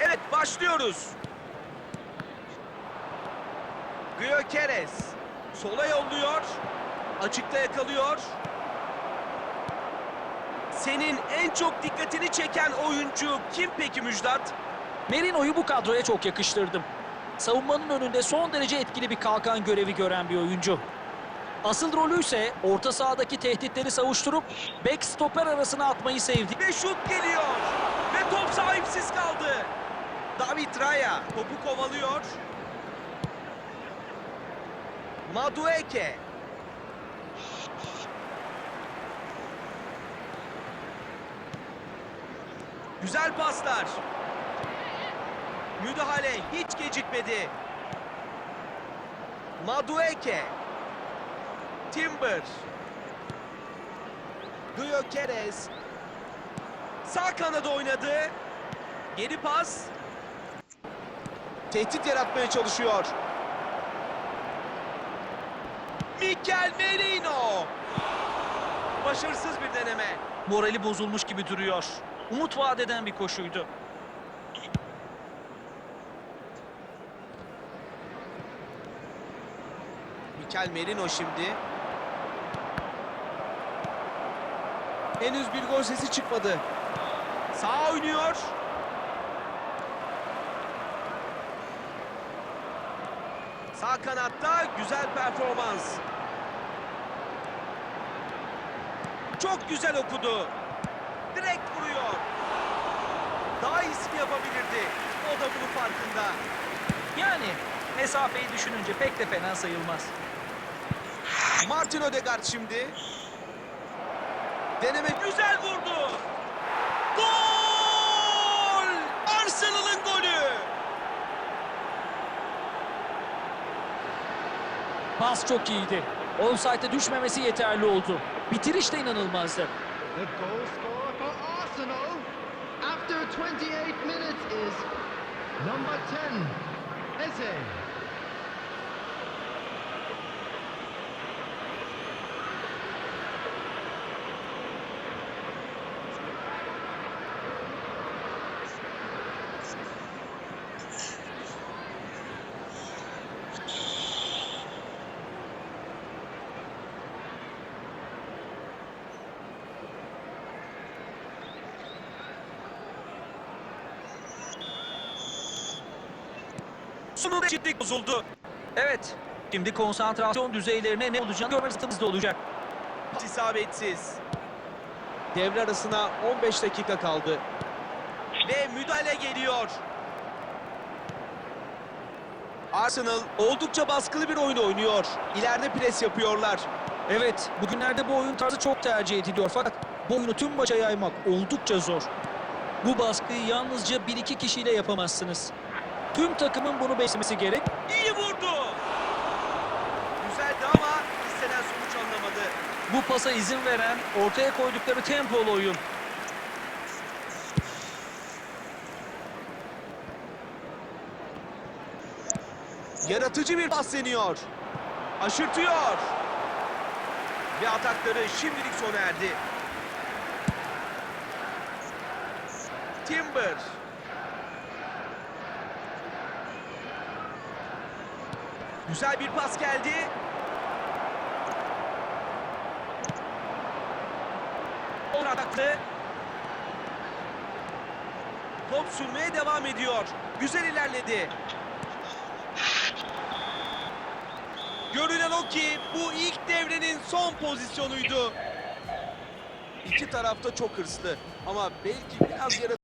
Evet başlıyoruz. Gyökeres sola yolluyor. Açıkta yakalıyor. Senin en çok dikkatini çeken oyuncu kim peki Müjdat? Merino'yu bu kadroya çok yakıştırdım. Savunmanın önünde son derece etkili bir kalkan görevi gören bir oyuncu. Asıl rolü ise orta sahadaki tehditleri savuşturup back stoper arasına atmayı sevdi. Ve şut geliyor. Ve top sahipsiz kaldı. David Raya topu kovalıyor. Madueke. Güzel paslar. Müdahale hiç gecikmedi. Madueke. Timber. Gyökeres. Sağ kanada oynadı. Geri pas. Tehdit yaratmaya çalışıyor. Mikel Merino. Başarısız bir deneme. Morali bozulmuş gibi duruyor. Umut vaat eden bir koşuydu. Mikel Merino şimdi. Henüz bir gol sesi çıkmadı. Sağ oynuyor. Sağ kanatta güzel performans. Çok güzel okudu. Direkt vuruyor. Daha iyisini yapabilirdi. O da bunun farkında. Yani mesafeyi düşününce pek de fena sayılmaz. Martin Ödegaard şimdi. Deneme güzel vurdu. Gol! Arsenal'ın golü. Pas çok iyiydi. Offside'e düşmemesi yeterli oldu. Bitiriş de inanılmazdı. The goal scorer for Arsenal after 28 minutes is number 10, Eze. Sonunda eşitlik bozuldu. Evet, şimdi konsantrasyon düzeylerine ne olacağını görme fırsatımız olacak. İsabetsiz. Devre arasına 15 dakika kaldı. Ve müdahale geliyor. Arsenal oldukça baskılı bir oyun oynuyor. İleride pres yapıyorlar. Evet, bugünlerde bu oyun tarzı çok tercih ediliyor fakat bu oyunu tüm maça yaymak oldukça zor. Bu baskıyı yalnızca bir iki kişiyle yapamazsınız. Tüm takımın bunu beslemesi gerek. İyi vurdu. Güzeldi ama istenen sonuç alınamadı. Bu pasa izin veren ortaya koydukları tempolu oyun. Yaratıcı bir pas deniyor. Aşırtıyor. Ve atakları şimdilik sona erdi. Timber. Güzel bir pas geldi. Olur ataklı. Top sürmeye devam ediyor. Güzel ilerledi. Görünen o ki bu ilk devrenin son pozisyonuydu. İki tarafta çok hırslı ama belki biraz yaratıcı.